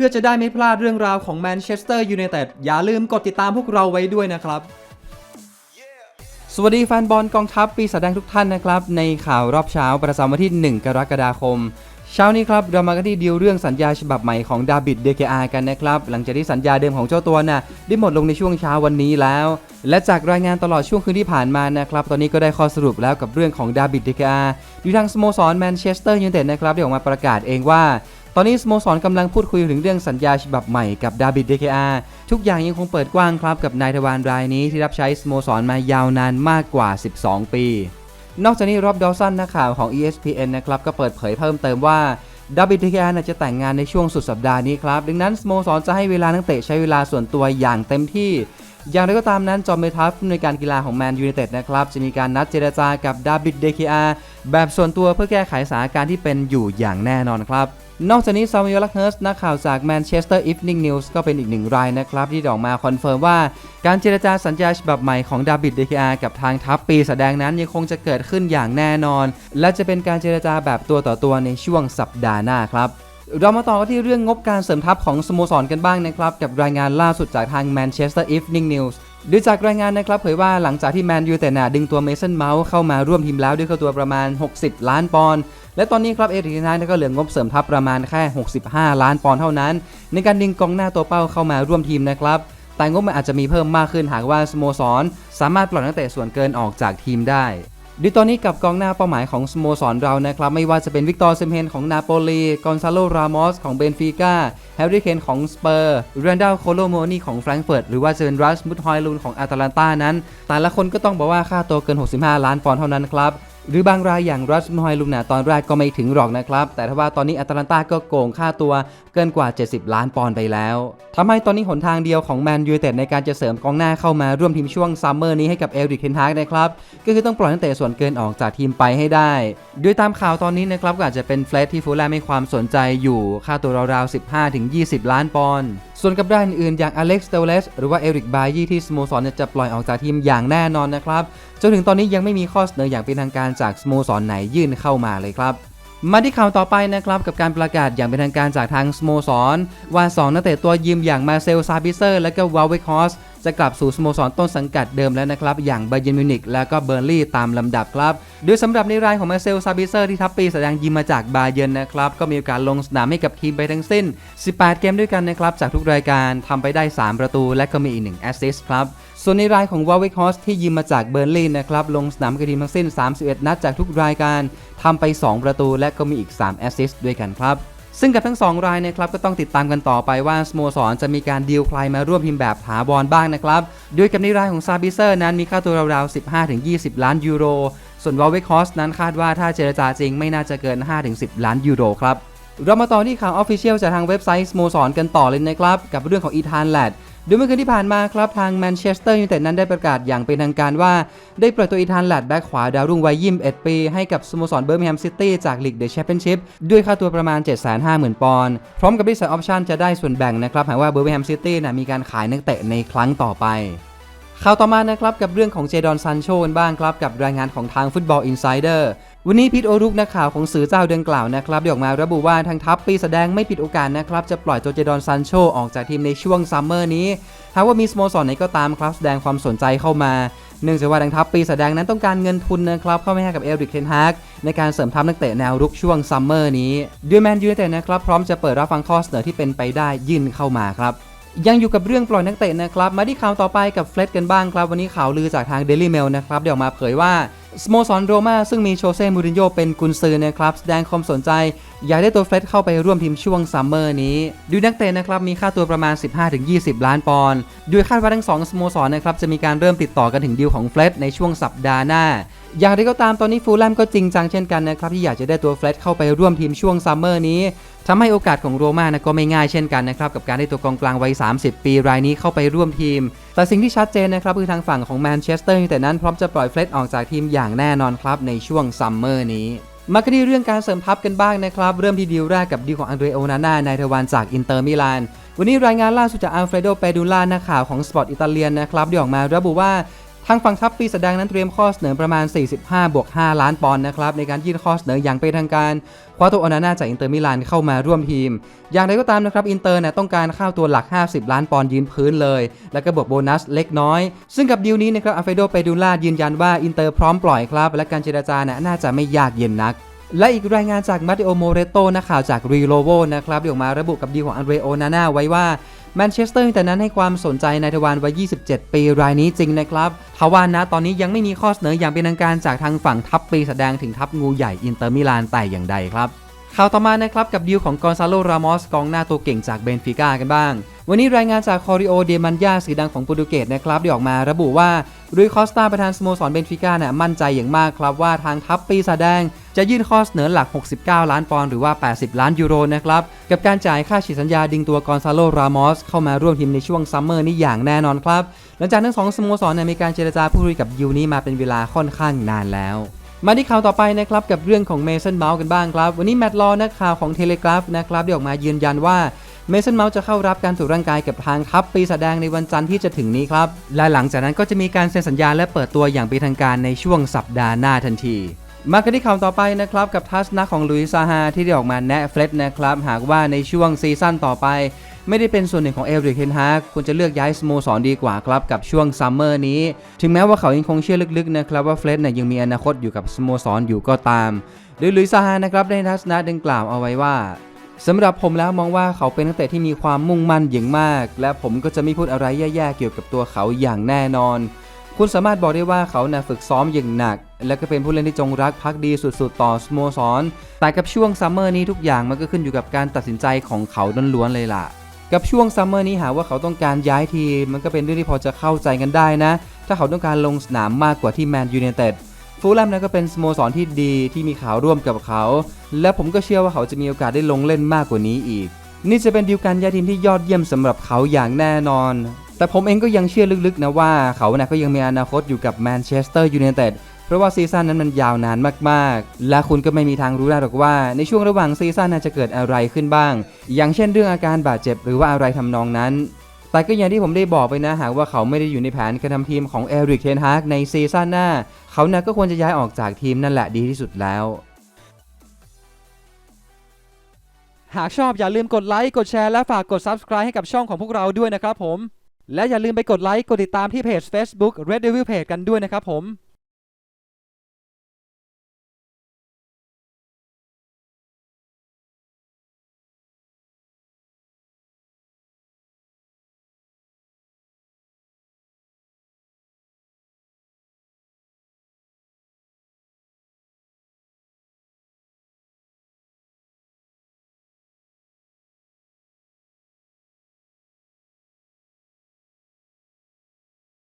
พื่อจะได้ไม่พลาดเรื่องราวของแมนเชสเตอร์ยูไนเต็ดอย่าลืมกดติดตามพวกเราไว้ด้วยนะครับ สวัสดีแฟนบอลกองทัพปีศาจแดงทุกท่านนะครับ ในข่าวรอบเช้าประจำวันที่ 1 กรกฎาคมเช้านี้ครับเรามากันที่ดีลเรื่องสัญญาฉบับใหม่ของดาบิดเดเกอากันนะครับหลังจากที่สัญญาเดิมของเจ้าตัวน่ะได้หมดลงในช่วงเช้าวันนี้แล้ว และจากรายงานตลอดช่วงคืนที่ผ่านมานะครับตอนนี้ก็ได้ข้อสรุปแล้วกับเรื่องของดาบิดเดเกอาอยู่ทางสโมสรแมนเชสเตอร์ยูไนเต็ดนะครับได้ออกมาประกาศเองว่า ตอนนี้สโมสรกำลังพูดคุยถึงเรื่องสัญญาฉบับใหม่กับดาบิดเดเคอาทุกอย่างยังคงเปิดกว้างครับกับนายทวารรายนี้ที่รับใช้สโมสรมายาวนานมากกว่า 12 ปี นอกจากนี้รอบดอลสันนักข่าวของ ESPN นะครับก็เปิดเผยเพิ่มเติมว่าดาบิดเดเคอาจะแต่งงานในช่วงสุดสัปดาห์นี้ครับ ดังนั้นสโมสรจะให้เวลานักเตะใช้เวลาส่วนตัวอย่างเต็มที่ อย่างไรก็ตามนั้นจอมเบทัฟในการกีฬาของแมนยูไนเต็ดนะครับ จะมีการนัดเจรจากับดาบิดเดเคอาแบบส่วนตัวเพื่อแก้ไขสถานการณ์ที่เป็นอยู่อย่างแน่นอนครับนอกจากนี้ซามิเอลลักเฮิร์สนักข่าวจากแมนเชสเตอร์อีฟนิงนิวส์ก็เป็นอีกหนึ่งรายนะครับ ที่ออกมาคอนเฟิร์มว่า การเจรจาสัญญาฉบับใหม่ของดาบิดเดคิอากับทางทัพปีแสดงนั้นยังคงจะเกิดขึ้นอย่างแน่นอน และจะเป็นการเจรจาแบบตัวต่อตัวในช่วงสัปดาห์หน้าครับ เรามาต่อกันที่เรื่องงบการเสริมทัพของสโมสรกันบ้างนะครับ กับรายงานล่าสุดจากทาง Manchester Evening News โดยจากรายงานนะครับเผยว่าหลังจากที่แมนยูแต่นาดึงตัวเมสันเมาส์เข้ามาร่วมทีมแล้วด้วยค่าตัวประมาณ 60 ล้านปอนด์และตอนนี้ครับเอริกเนากก็เหลืองบเสริมทัพประมาณแค่ 65 ล้านปอนด์เท่านั้น ในการดึงกองหน้าตัวเป้าเข้ามาร่วมทีมนะครับแต่งบมันอาจจะมีเพิ่มมากขึ้นหากว่าสโมสรสามารถปล่อยนักเตะส่วนเกินออกจากทีมได้ ดูตอนนี้กับกองหน้าเป้าหมายของสโมสรเรานะครับ ไม่ว่าจะเป็นวิกตอร์เซมเฮนของนาโปลี กอนซาโล รามอสของเบนฟิก้า แฮร์รี่เคนของสเปอร์เรนดัลโคโลโมนีของแฟรงก์เฟิร์ต หรือว่าจะเป็นรัสมุดฮอยลูนของอาตาลันตานั้น แต่ละคนก็ต้องบอกว่าค่าตัวเกิน 65 ล้านปอนด์เท่านั้นครับ หรือบางรายอย่างรัสมอยลุงนาตอนแรกก็ไม่ถึงหรอกนะครับ แต่ถ้าว่าตอนนี้อาตาลันตาก็โกงค่าตัวเกินกว่า 70 ล้านปอนด์ไปแล้วทำให้ตอนนี้หนทางเดียวของแมนยูเต็ดในการจะเสริมกองหน้าเข้ามาร่วมทีมช่วงซัมเมอร์นี้ให้กับเอริกเทนฮากนะครับ ก็คือต้องปล่อยนักเตะส่วนเกินออกจากทีมไปให้ได้ โดยตามข่าวตอนนี้นะครับก็อาจจะเป็นเฟลตที่ฟูลแลมให้ความสนใจอยู่ค่าตัวราวๆ15-20 ล้านปอนด์ ส่วนกับรานอื่นๆอย่างอเล็กซ์เตเลสหรือว่าเอริกบายี่ที่สโมสรจะปล่อยออกจากทีมอย่างแน่นอนนะครับจนถึงตอนนี้ยังไม่มีข้อเสนออย่างเป็นทางการจากสโมสรไหนยื่นเข้ามาเลยครับมาที่ข่าวต่อไปนะครับกับการประกาศอย่างเป็นทางการจากทางสโมสร ว่า 2 นักเตะตัวยิมอย่างมาเซลซาบิเซอร์ และก็วาลเวคอส จะกลับสู่สโมสรต้นสังกัดเดิมแล้วนะครับ อย่างไบเยนมิวนิกและก็เบอร์ลี่ตามลำดับครับ โดยสำหรับในรายของมาเซลซาบิเซอร์ที่ทัพปีแสดงยิมมาจากบาเยนนะครับ ก็มีโอกาสลงสนามให้กับทีมไปทั้งสิ้น 18 เกมด้วยกันนะครับ จากทุกรายการทำไปได้ 3 ประตู และก็มีอีก1แอสซิสต์ครับส่วนในรายของวาวิคฮอสที่ยิมมาจากเบอร์ลินนะครับ ลงสนามกับทีมทั้งสิ้น 31 นัดจากทุกรายการทำไป 2 ประตูและก็มีอีก 3 แอสซิสต์ด้วยกันครับ ซึ่งกับทั้ง 2 รายนะครับก็ต้องติดตามกันต่อไปว่าสโมสรจะมีการดีลใครมาร่วมทีมแบบถาวรบ้างนะครับโดยกับในรายของซาบิเซอร์นั้นมีค่าตัวราวๆ 15-20 ล้านยูโร ส่วนวอลเวคอสนั้นคาดว่าถ้าเจรจาจริงไม่น่าจะเกิน 5-10 ล้านยูโรครับเรามาต่อที่ข่าวออฟฟิเชียลจากทางเว็บไซต์สโมสรกันต่อเลยนะครับ กับเรื่องของอีธานแลด โดยเมื่อคืนที่ผ่านมาครับทางแมนเชสเตอร์ยูไนเต็ดนั้นได้ประกาศอย่างเป็นทางการว่า ได้ปล่อยตัวอีธานแลดแบ็กขวาดาวรุ่งวัย21ปี ให้กับสโมสรเบอร์มิงแฮมซิตี้จากลีกเดอะแชมเปี้ยนชิพด้วยค่าตัวประมาณ 750,000 ปอนด์พร้อมกับดิสไซออปชั่นจะได้ส่วนแบ่งนะครับหากว่าเบอร์มิงแฮมซิตี้มีการขายนักเตะในครั้งต่อไปข่าวต่อมานะครับกับเรื่องของเจดอนซันโชกันบ้างครับกับรายงานของทางฟุตบอลอินไซเดอร์ วันนี้พิทโอรุกนักข่าวของสื่อเจ้าเดังกล่าวนะครับได้ออกมาระบุว่าทางทัพปีแสดงไม่ปิดโอกาสนะครับ จะปล่อยตัวเจดอนซันโชออกจากทีมในช่วงซัมเมอร์นี้หากว่ามีสโมสรไหนก็ตามครับแสดงความสนใจเข้ามาเนื่องจากว่าทางทัพปีแสดงนั้นต้องการเงินทุนนะครับเข้ามาให้กับเอริกเทนฮากในการเสริมทัพนักเตะแนวรุกช่วงซัมเมอร์นี้ด้วยแมนยูไนเต็ดนะครับพร้อมจะเปิดรับฟังข้อเสนอที่เป็นไปได้ยื่นเข้ามาครับยังอยู่กับเรื่องปล่อยนักเตะนะครับ มาที่ข่าวต่อไปกับเฟลดกันบ้างครับ วันนี้ข่าวลือจากทาง Daily Mail นะครับได้ออกมาเผยว่า สโมสรโรม่าซึ่งมีโชเซ่มูรินโญ่เป็นกุนซือนะครับ แสดงความสนใจ อยากได้ตัวเฟล็ดเข้าไปร่วมทีมช่วงซัมเมอร์นี้ ดูนักเตะนะครับมีค่าตัวประมาณ 15-20 ล้านปอนด์โดยคาดว่าทั้งสองสโมสรนะครับจะมีการเริ่มติดต่อกันถึงดีลของเฟล็ดในช่วงสัปดาห์หน้า อย่างไรก็ตามตอนนี้ฟูลแลมก็จริงจังเช่นกันนะครับที่อยากจะได้ตัวเฟล็ดเข้าไปร่วมทีมช่วงซัมเมอร์นี้ทำให้โอกาสของโรม่านะก็ไม่ง่ายเช่นกันนะครับกับการได้ตัวกองกลางวัย 30 ปีรายนี้เข้าไปร่วมทีม แต่สิ่งที่ชัดเจนนะครับคือทางฝั่งของแมนเชสเตอร์ยูไนเต็ดนั้นพร้อมจะปล่อยเฟล็ดออกจากทีมอย่างแน่นอนครับในช่วงซัมเมอร์นี้มากันที่เรื่องการเสริมทัพกันบ้างนะครับ เริ่มที่ดีลแรกกับดีลของอันเดรโอนาน่านายทวารจากอินเตอร์มิลาน วันนี้รายงานล่าสุดจากอัลเฟรโดเปดูล่านักข่าวของสปอร์ตอิตาเลียนนะครับได้ออกมาระบุว่า ทางฝั่งทัพปีแสดงนั้นเตรียมข้อเสนอประมาณ 45 บวก 5 ล้านปอนด์นะครับในการยื่นข้อเสนออย่างเป็นทางการคว้าตัวโอนาน่าจากอินเตอร์มิลานเข้ามาร่วมทีม อย่างไรก็ตามนะครับอินเตอร์เนี่ยต้องการค่าตัวหลัก 50 ล้านปอนด์ยืนพื้นเลย แล้วก็บวกโบนัสเล็กน้อย ซึ่งกับดีลนี้นะครับอัลเฟโดเปดูล่ายืนยันว่าอินเตอร์พร้อมปล่อยครับ และการเจรจาเนี่ยน่าจะไม่ยากเย็นนักและอีกรายงานจากมาติโอโมเรโตนักข่าวจากรีโลโวนะครับที่ออกมาระบุกับดีของอันเดรโอนาน่าไว้ว่า แมนเชสเตอร์แต่นั้นให้ความสนใจนายทวารวัย 27 ปีรายนี้จริงนะครับทว่านะตอนนี้ยังไม่มีข้อเสนออย่างเป็นทางการจากทางฝั่งทัพปีแสดงถึงทัพงูใหญ่อินเตอร์มิลานแต่อย่างใดครับข่าวต่อมานะครับกับดีลของกอนซาโล รามอสกองหน้าตัวเก่งจากเบนฟิก้ากันบ้าง วันนี้รายงานจากคอริโอเดมันยาสีดังของโปรตุเกสนะครับได้ออกมาระบุว่ารุยคอสตาประธานสโมสรเบนฟิก้าเนี่ยมั่นใจอย่างมากครับว่าทางทัพปีศาจแดง จะยื่นข้อเสนอหลัก 69 ล้านปอนด์หรือว่า 80 ล้านยูโรนะครับ กับการจ่ายค่าฉีดสัญญาดึงตัวกอนซาโล รามอส เข้ามาร่วมทีมในช่วงซัมเมอร์นี้อย่างแน่นอนครับ หลังจากทั้งสองสโมสรเนี่ยมีการเจรจาพูดคุยกับดิวนี้มาเป็นเวลาค่อนข้างนานแล้วมาที่ข่าวต่อไปนะครับกับเรื่องของเมสันเมาส์กันบ้างครับ วันนี้แมตต์ลอนักข่าวของเทเลกราฟนะครับได้ออกมายืนยันว่า เมสันเมาส์จะเข้ารับการตรวจร่างกายกับทางทัพปีศาจแดงในวันจันทร์ที่จะถึงนี้ครับ และหลังจากนั้นก็จะมีการเซ็นสัญญาและเปิดตัวอย่างเป็นทางการในช่วงสัปดาห์หน้าทันที มากันที่ข่าวต่อไปนะครับ กับทัศนะของลุยซาฮาที่ได้ออกมาแนะเฟล็ดนะครับ หากว่าในช่วงซีซั่นต่อไป ไม่ได้เป็นส่วนหนึ่งของเอริกเฮนฮากควรจะเลือกย้ายสโมสรดีกว่าครับกับช่วงซัมเมอร์นี้ ถึงแม้ว่าเขายังคงเชื่อลึกๆนะครับว่าเฟล็ดเนี่ยยังมีอนาคตอยู่กับสโมสรอยู่ก็ตามโดยลุยซาฮานะครับได้ทัศนะดังกล่าวเอาไว้ว่า สำหรับผมแล้วมองว่าเขาเป็นนักเตะที่มีความมุ่งมั่นอย่างมาก และผมก็จะไม่พูดอะไรแย่ๆเกี่ยวกับตัวเขาอย่างแน่นอน คุณสามารถบอกได้ว่าเขาน่ะฝึกซ้อมอย่างหนัก และก็เป็นผู้เล่นที่จงรักภักดีสุดๆ ต่อสโมสร แต่กับช่วงซัมเมอร์นี้ทุกอย่างมันก็ขึ้นอยู่กับการตัดสินใจของเขาล้วนๆเลยล่ะ กับช่วงซัมเมอร์นี้หาว่าเขาต้องการย้ายทีมมันก็เป็นเรื่องที่พอจะเข้าใจกันได้นะ ถ้าเขาต้องการลงสนามมากกว่าที่แมนยูไนเต็ด ฟูลแลมนั้นก็เป็นสโมสรที่ดีที่มีข่าวร่วมกับเขา และผมก็เชื่อว่าเขาจะมีโอกาสได้ลงเล่นมากกว่านี้อีก นี่จะเป็นดีลการย้ายทีมที่ยอดเยี่ยมสำหรับเขาอย่างแน่นอน แต่ผมเองก็ยังเชื่อลึกๆนะว่าเขานะก็ยังมีอนาคตอยู่กับแมนเชสเตอร์ยูไนเต็ดเพราะว่าซีซั่นนั้นมันยาวนานมากๆ และคุณก็ไม่มีทางรู้ได้หรอกว่า ในช่วงระหว่างซีซั่นน่าจะเกิดอะไรขึ้นบ้าง อย่างเช่นเรื่องอาการบาดเจ็บหรือว่าอะไรทำนองนั้น แต่ก็อย่างที่ผมได้บอกไปนะหากว่าเขาไม่ได้อยู่ในแผนการทำทีมของเอริกเทนฮากในซีซั่นหน้า เขาน่ะก็ควรจะย้ายออกจากทีมนั่นแหละดีที่สุดแล้ว หากชอบอย่าลืมกดไลค์กดแชร์และฝากกด Subscribe ให้กับช่องของพวกเราด้วยนะครับผม และอย่าลืมไปกดไลค์กดติดตามที่เพจ Facebook Red Devil Page กันด้วยนะครับผม